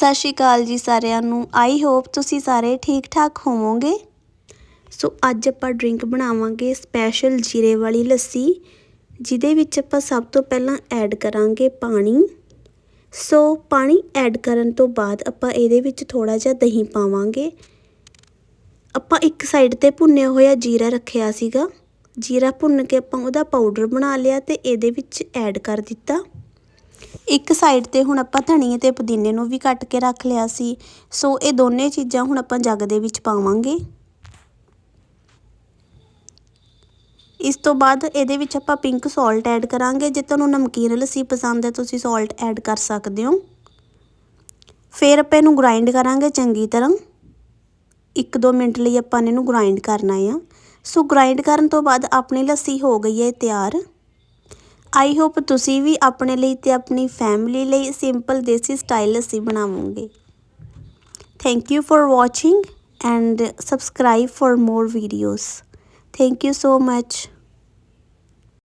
ਸਤਿ ਸ਼੍ਰੀ ਅਕਾਲ ਜੀ ਸਾਰਿਆਂ ਨੂੰ। ਆਈ ਹੋਪ ਤੁਸੀਂ ਸਾਰੇ ਠੀਕ ਠਾਕ ਹੋਵੋਗੇ। ਸੋ ਅੱਜ ਆਪਾਂ ਡਰਿੰਕ ਬਣਾਵਾਂਗੇ ਸਪੈਸ਼ਲ ਜੀਰੇ ਵਾਲੀ ਲੱਸੀ, ਜਿਹਦੇ ਵਿੱਚ ਆਪਾਂ ਸਭ ਤੋਂ ਪਹਿਲਾਂ ਐਡ ਕਰਾਂਗੇ ਪਾਣੀ। ਸੋ ਪਾਣੀ ਐਡ ਕਰਨ ਤੋਂ ਬਾਅਦ ਆਪਾਂ ਇਹਦੇ ਵਿੱਚ ਥੋੜਾ ਜਿਹਾ ਦਹੀਂ ਪਾਵਾਂਗੇ। ਆਪਾਂ ਇੱਕ ਸਾਈਡ ਤੇ ਭੁੰਨਿਆ ਹੋਇਆ ਜੀਰਾ ਰੱਖਿਆ ਸੀਗਾ। ਜੀਰਾ ਭੁੰਨ ਕੇ ਆਪਾਂ ਉਹਦਾ ਪਾਊਡਰ ਬਣਾ ਲਿਆ ਤੇ ਇਹਦੇ ਵਿੱਚ ਐਡ ਕਰ ਦਿੱਤਾ। ਇੱਕ ਸਾਈਡ ਤੇ ਹੁਣ ਆਪਾਂ ਧਨੀਏ ਤੇ ਪੁਦੀਨੇ ਨੂੰ ਵੀ ਕੱਟ ਕੇ ਰੱਖ ਲਿਆ ਸੀ। ਸੋ ਇਹ ਦੋਨੇ ਚੀਜ਼ਾਂ ਹੁਣ ਆਪਾਂ ਜੱਗ ਦੇ ਵਿੱਚ ਪਾਵਾਂਗੇ। ਇਸ ਤੋਂ ਬਾਅਦ ਇਹਦੇ ਵਿੱਚ ਆਪਾਂ ਪਿੰਕ ਸਾਲਟ ਐਡ ਕਰਾਂਗੇ। ਜੇ ਤੁਹਾਨੂੰ ਨਮਕੀਨ ਲੱਸੀ ਪਸੰਦ ਹੈ, ਤੁਸੀਂ ਸਾਲਟ ਐਡ ਕਰ ਸਕਦੇ ਹੋ। ਫਿਰ ਆਪਾਂ ਇਹਨੂੰ ਗ੍ਰਾਈਂਡ ਕਰਾਂਗੇ ਚੰਗੀ ਤਰ੍ਹਾਂ। 1-2 ਮਿੰਟ ਲਈ ਆਪਾਂ ਇਹਨੂੰ ਗ੍ਰਾਈਂਡ ਕਰਨਾ ਆ। ਸੋ ਗ੍ਰਾਈਂਡ ਕਰਨ ਤੋਂ ਬਾਅਦ ਆਪਣੀ ਲੱਸੀ ਹੋ ਗਈ ਹੈ ਤਿਆਰ। ਆਈ ਹੋਪ ਤੁਸੀਂ ਵੀ ਆਪਣੇ ਲਈ ਤੇ ਆਪਣੀ ਫੈਮਿਲੀ ਲਈ ਸਿੰਪਲ ਦੇਸੀ style lassi ਬਣਾਵੋਗੇ thank you for watching and subscribe for more videos thank you so much